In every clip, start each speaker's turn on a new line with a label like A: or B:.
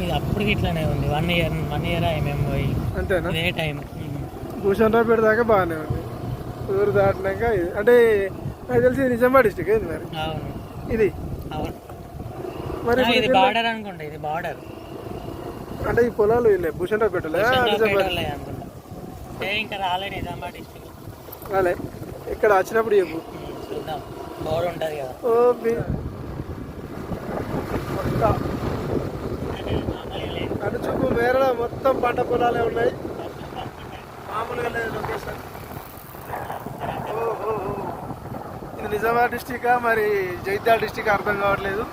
A: ఇది అప్పుడు ఇట్లానే ఉంది. వన్ ఇయర్ వన్ ఇయర్ మేము పోయి
B: అంతేనా?
A: ఇదే టైం
B: భూషణ్ రాపేట దాకా బాగానే ఉంది. ఊరు దాటినాక ఇది. అంటే నాకు తెలిసి ఇది నిజామాబాద్ డిస్టిక్ ఏంది మరి?
A: అవును.
B: ఇది?
A: అవును.
B: మరి
A: ఇది బార్డర్ అనుకుంటా ఇది బార్డర్
B: అంటే ఈ పొలాలు వీళ్ళే భూషణ్ రాపేటలే నిజామాబాద్?
A: అనుకుంటా. ఏ ఇంకా రాలే నిజామాబాద్ డిస్ట్రిక్ట్
B: రాలే. ఇక్కడ వచ్చినప్పుడు చెప్పు.
A: చూద్దాం. బోర్డు ఉంటుంది కదా.
B: ఓ మీ వేరే మొత్తం పంట పొలాలే ఉన్నాయి. మామూలుగా లేదు లొకేషన్. ఓ, ఓ, ఇది నిజామాబాద్ డిస్టిక్ మరి జైత్యాల డిస్టిక్ అర్థం కావట్లేదు.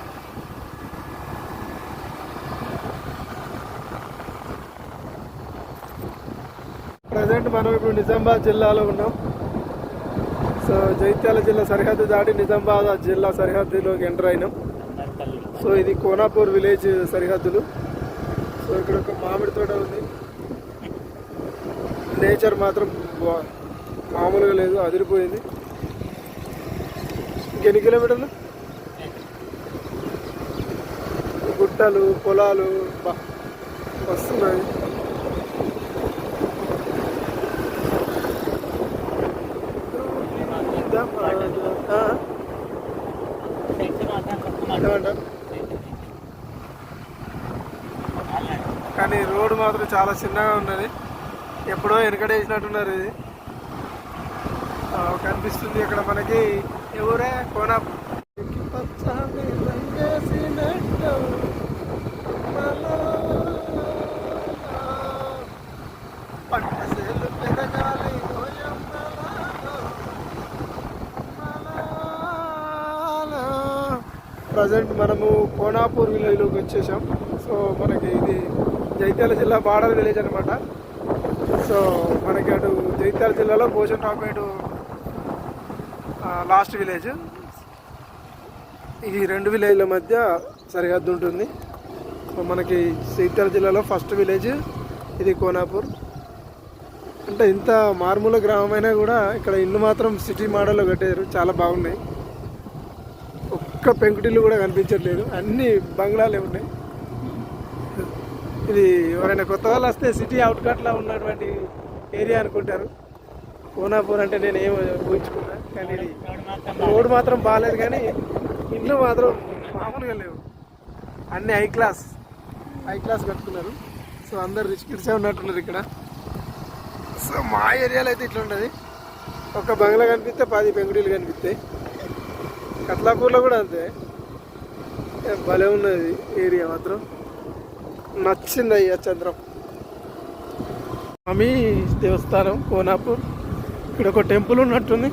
B: ప్రజెంట్ మనం ఇప్పుడు నిజామాబాద్ జిల్లాలో ఉన్నాం. సో జైత్యాల జిల్లా సరిహద్దు దాటి నిజామాబాద్ జిల్లా సరిహద్దులోకి ఎంటర్ అయినాం. సో ఇది కోనాపూర్ విలేజ్ సరిహద్దులు. సో ఇక్కడ ఒక మామిడి తోట ఉంది. నేచర్ మాత్రం మామూలుగా లేదు అదిరిపోయింది. ఇంకెన్ని కిలోమీటర్లు? గుట్టలు పొలాలు బా వస్తున్నాయి ఆ,
A: నెక్స్ట్ మాత్రం కొత్త
B: ఏమంటావు? కానీ రోడ్డు మాత్రం చాలా చిన్నగా ఉన్నది. ఎప్పుడో వెనకడేసినట్టున్నారు ఇది. ఆ, కనిపిస్తుంది ఇక్కడ మనకి. ఎవరే? కోన ప్రజెంట్ మనము కోనాపూర్ విలేజ్లోకి వచ్చేసాం. సో మనకి ఇది జైత్యాల జిల్లా బార్డర్ విలేజ్ అనమాట సో మనకి అటు జైత్యాల జిల్లాలో భోజన్ టాపేటు లాస్ట్ విలేజ్. ఈ రెండు విలేజ్ల మధ్య సరిహద్దు ఉంటుంది. సో మనకి జైత్యాల జిల్లాలో ఫస్ట్ విలేజ్ ఇది కోనాపూర్. అంటే ఇంత మారుమూల గ్రామమైనా కూడా ఇక్కడ ఇల్లు మాత్రం సిటీ మోడల్లో కట్టారు. చాలా బాగున్నాయి. ఒక్క పెంకుటిల్లు కూడా కనిపించట్లేదు. అన్ని బంగ్లాలే ఉన్నాయి. ఇది ఎవరైనా కొత్త వాళ్ళు వస్తే సిటీ అవుట్కట్లో ఉన్నటువంటి ఏరియా అనుకుంటారు. కోనాపూర్ అంటే నేను ఏమో ఊహించుకున్నా కానీ ఇది
A: రోడ్డు మాత్రం
B: బాగాలేదు కానీ ఇల్లు మాత్రం మామూలుగా లేవు. అన్ని హై క్లాస్ హై క్లాస్ కట్టుకున్నారు. సో అందరు రిచ్ కిడ్సే ఉన్నట్టున్నారు ఇక్కడ. సో మా ఏరియాలో అయితే ఇట్లా ఉంటుంది. ఒక బంగ్లా కనిపిస్తే పది పెంగుడీలు కనిపిస్తాయి. కట్లాపూర్లో కూడా అంతే. భలే ఉన్నది ఏరియా మాత్రం. నచ్చింది అయ్యా చంద్రం. స్వామి దేవస్థానం కోనాపూర్. ఇక్కడ ఒక టెంపుల్ ఉన్నట్టుంది.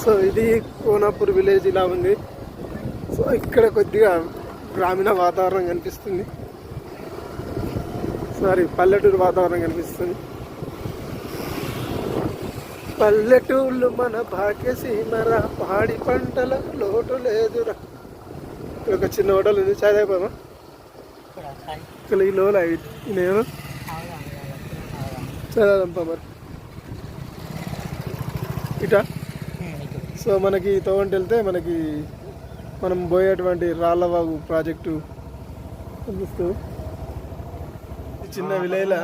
B: సో ఇది కోనాపూర్ విలేజ్ ఇలా ఉంది. సో ఇక్కడ కొద్దిగా గ్రామీణ వాతావరణం కనిపిస్తుంది. సారీ పల్లెటూరు వాతావరణం కనిపిస్తుంది. పల్లెటూళ్ళు మన భాగ్యసీమరా. పాడి పంటల లోటు లేదురా. ఇక్కడ ఒక చిన్న హోటల్ ఉంది. చాయ్
A: ఇక్కడ
B: ఈ లోల నేను
A: అవునా?
B: చదవదంపా మరి. ఇటా? సో మనకి తోవంటి వెళ్తే మనకి మనం పోయేటువంటి రాళ్ళవాగు ప్రాజెక్టు కనిపిస్తూ ఈ చిన్న విలేజ్లో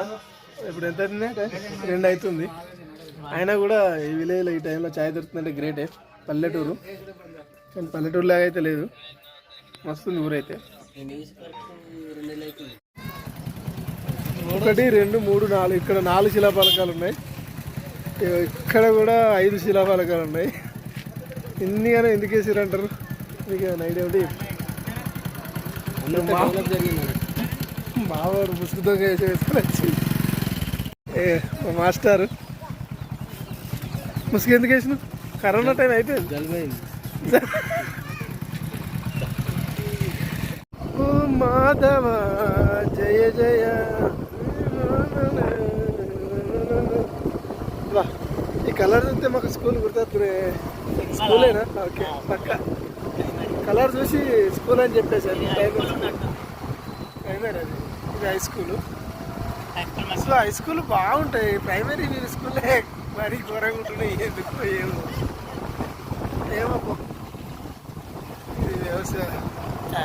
B: ఇప్పుడు ఎంత అవుతుంది? రెండు అవుతుంది. అయినా కూడా ఈ విలేజ్లో ఈ టైంలో ఛాయ్ దొరుకుతుందంటే గ్రేటే పల్లెటూరు. కానీ పల్లెటూరు లాగా అయితే లేదు. మస్తుంది ఊరైతే. ఒకటి రెండు మూడు నాలుగు. ఇక్కడ నాలుగు శిలాఫలకాలు ఉన్నాయి. ఇక్కడ కూడా ఐదు శిలాఫలకాలు ఉన్నాయి. ఇన్నిగానే ఎందుకు వేసారంటారు మీకు ఏమైనా ఐడియా ఉంటే మావాడు ముసుగుతో వేసి వేసుకొని వచ్చి ఏ మాస్టర్. ముసుగు ఎందుకు వేసిన కరోనా టైం అయిపోయింది ఓ మాధవ జయ జయ. వా ఈ కలర్ చూస్తే మాకు స్కూల్ గుర్తొస్తుంది. స్కూలేనా? ఓకే పక్క. కలర్ చూసి స్కూల్ అని ప్రైమరీ స్కూల్. ప్రైమరీ అది. ఇది high school so high school బాగుంటాయి. ప్రైమరీ స్కూలే మరీ ఘోరంగా ఉంటున్నాయి ఎందుకు ఏమో. ఏమో ఇది వ్యవసాయ.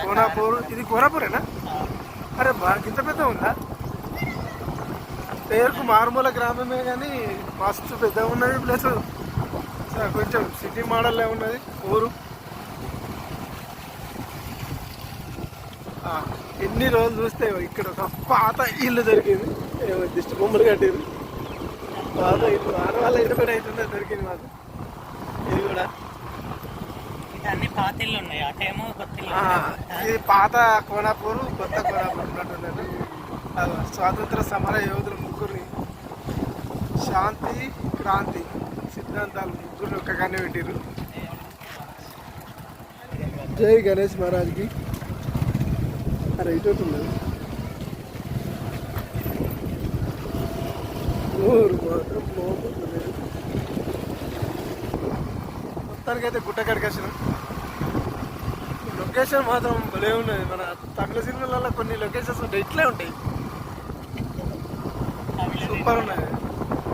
B: కోనాపూర్ ఇది కోనాపూరేనా? అరే బాగా ఇంత పెద్ద ఉందా? పేరుకు మారుమూల గ్రామమే కానీ మస్తు పెద్ద ఉన్నది ప్లస్. కొంచెం సిటీ మోడల్ ఉన్నది ఊరు. ఎన్ని రోజులు చూస్తే ఇక్కడ ఒక పాత ఇల్లు దొరికింది. ఏమో దిష్టి బొమ్మలు కట్టేది. పాత ఆడవాళ్ళ కూడా అవుతుంది దొరికింది మాకు. ఇది కూడా.
A: అన్ని పాతిళ్ళు ఉన్నాయి. అటేమో కొత్త ఇల్లు
B: ఇది పాత కోనాపూర్ కొత్త కోనాపూర్ స్వాతంత్ర సమర యోధులు ముగ్గురిని శాంతి క్రాంతి సిద్ధాంతాలు ముగ్గురిని ఒక్కగానే పెట్టారు జై గణేష్ మహారాజ్కి. అరే ఇటు ఊరు మాత్రం మోపుతున్నది. మొత్తానికైతే గుట్టకాడికి వచ్చినాం. లొకేషన్ మాత్రం భలే ఉన్నది. మన తమిళ సినిమాలలో కొన్ని లొకేషన్స్ ఉంటాయి ఇట్లే ఉంటాయి. సూపర్ ఉన్నాయి.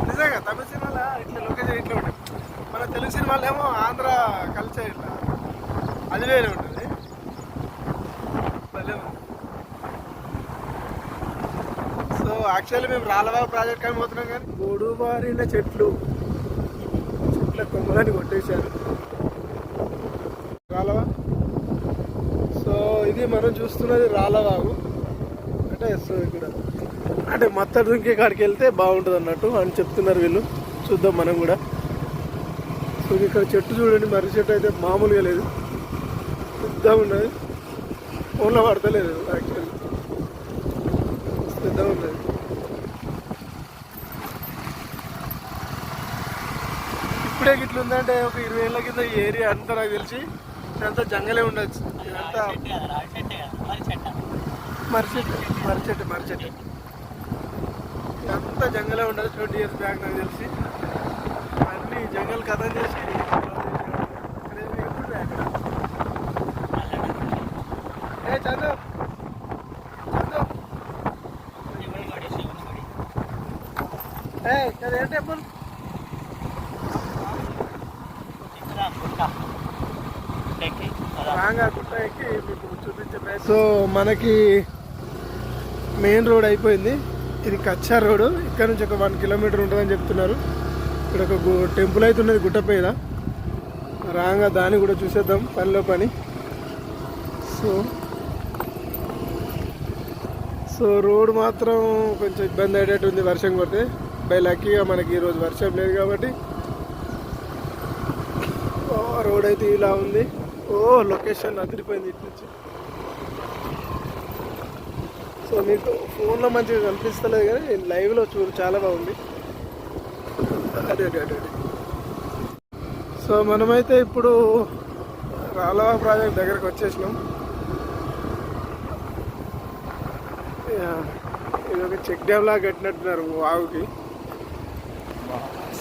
B: నిజంగా తమిళ సినిమాలో ఇట్లా లొకేషన్ ఇట్లా ఉంటాయి. మన తెలుగు సినిమాలో ఏమో ఆంధ్ర కల్చర్ ఇట్లా. అది వేరే ఉంటుంది. భలే ఉంది సో యాక్చువల్లీ మేము రాలబాబు ప్రాజెక్ట్ కానీ పోతున్నాం కానీ గొడుబారిన చెట్లు. చెట్ల కొమ్మలని కొట్టేశారు. రాలవా సో ఇది మనం చూస్తున్నది రాలవాగు అంటే సో ఇక్కడ అంటే మత్తడి దుంకే కాడికి వెళ్తే బాగుంటుంది అన్నట్టు అని చెప్తున్నారు వీళ్ళు. చూద్దాం మనం కూడా. సో ఇక్కడ చెట్టు చూడండి మర్రి చెట్టు అయితే మామూలుగా లేదు. పెద్దగా ఉన్నది. ఫోన్లో పడతలేదు యాక్చువల్లీ పెద్దగా ఉన్నది. ఇప్పుడే గిట్ల ఉందంటే ఒక ఇరవై ఏళ్ళ కింద ఈ ఏరియా అంతా నాకు తెలిసి ఇదంతా జంగలే ఉండొచ్చు. ఇదంతా మర్చెట్టు మర్చెట్టు మర్చెట్టు ఇదంతా జంగలే ఉండదు ట్వంటీ ఇయర్స్ బ్యాక్ నాకు తెలిసి. అన్ని జంగల్ కథ చేసి. ఏ చందు చందు. ఏ అదేం టెంపుల్? రాంగా గుట్ట ఎక్కి మీకు చూపించే సో మనకి మెయిన్ రోడ్ అయిపోయింది. ఇది కచ్చా రోడ్. ఇక్కడ నుంచి ఒక వన్ కిలోమీటర్ ఉంటుందని చెప్తున్నారు. ఇక్కడ ఒక గు- టెంపుల్ అయితే ఉన్నది గుట్టపైన రాగా దాన్ని కూడా చూసేద్దాం పనిలో పని. సో సో రోడ్ మాత్రం కొంచెం ఇబ్బంది అయ్యేటట్టు ఉంది వర్షం కొడితే. బై లక్కీగా మనకి ఈరోజు వర్షం లేదు కాబట్టి. రోడ్ అయితే ఇలా ఉంది. ఓ లొకేషన్ అదిరిపోయింది ఇటు నుంచి. సో మీకు ఫోన్లో మంచిగా కనిపిస్తలేదు కానీ లైవ్లో చూడు చాలా బాగుంది. అదే అదే అదే సో మనమైతే ఇప్పుడు రాలవా ప్రాజెక్ట్ దగ్గరకు వచ్చేసినాం. యా, ఇది ఒక చెక్ డ్యామ్ లాగా కట్టినట్టున్నారు వాగుకి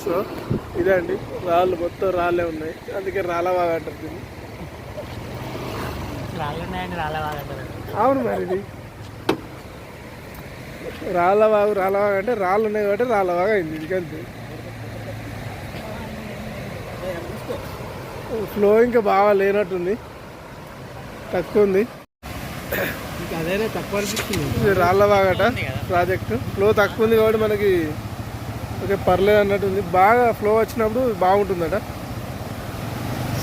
B: సో ఇదే అండి రాళ్ళు మొత్తం రాళ్ళే ఉన్నాయి. అందుకే రాళ్ళవాగా అంటారు దీన్ని. అవును మరి ఇది. రాళ్ళవాగు రాళ్ళవాగు అంటే రాళ్ళు ఉన్నాయి కాబట్టి రాళ్ళవాగా అయింది ఇంకంతే ఫ్లో ఇంకా బాగా లేనట్టుంది. తక్కువ ఉంది. ఇది రాళ్ళవాగట ప్రాజెక్టు ఫ్లో తక్కువ ఉంది కాబట్టి మనకి ఓకే పర్లేదు అన్నట్టు ఉంది బాగా ఫ్లో వచ్చినప్పుడు బాగుంటుందట.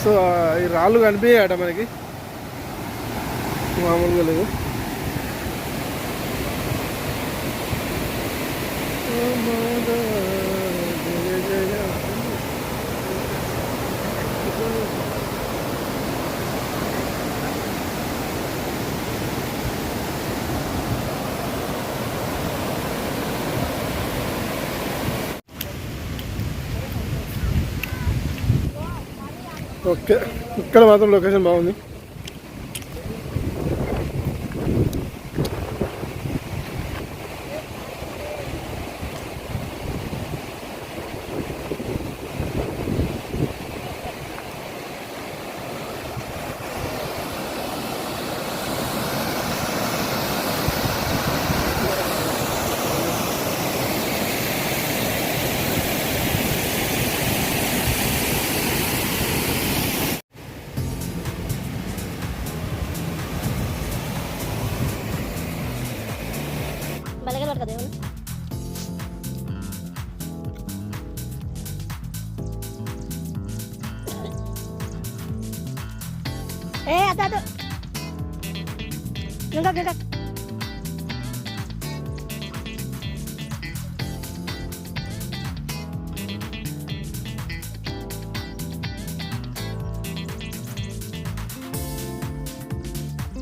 B: సో ఈ రాళ్ళు కనిపించాయట మనకి. మామూలుగా లేదు. ఓకే. ఇక్కడ మాత్రం లొకేషన్ బాగుంది.
C: పట్టుకో దేవుని ఏ అద్దు అద్దు ఇంకా ఇంకా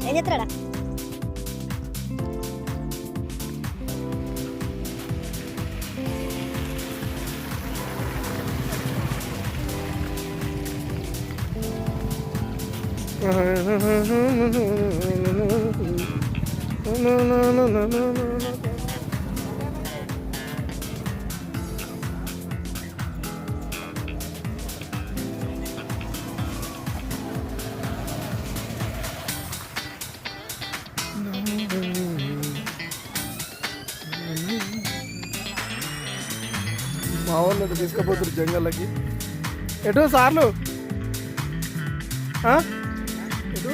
C: ఏం
B: మా వాళ్ళు తీసుకుపోతారు జంగల్లకి ఎటు సార్లు? ఎటు?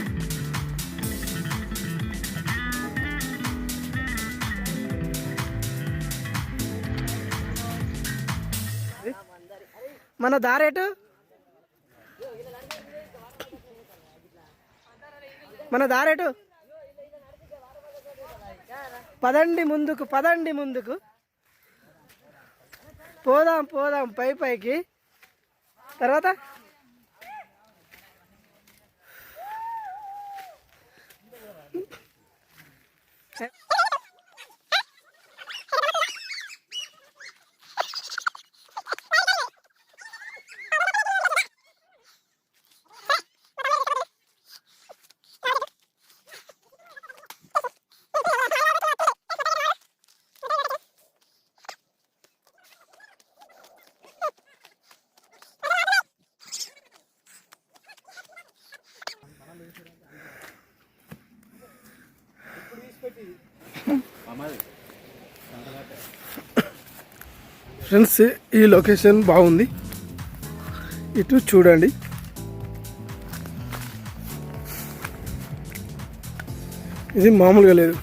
B: మన దారేటు మన దారేటు పదండి ముందుకు పదండి ముందుకు. పోదాం పోదాం పై పైకి. తర్వాత? ఫ్రెండ్స్ ఈ లొకేషన్ బాగుంది. ఇటు చూడండి. ఇది మామూలుగా లేదు.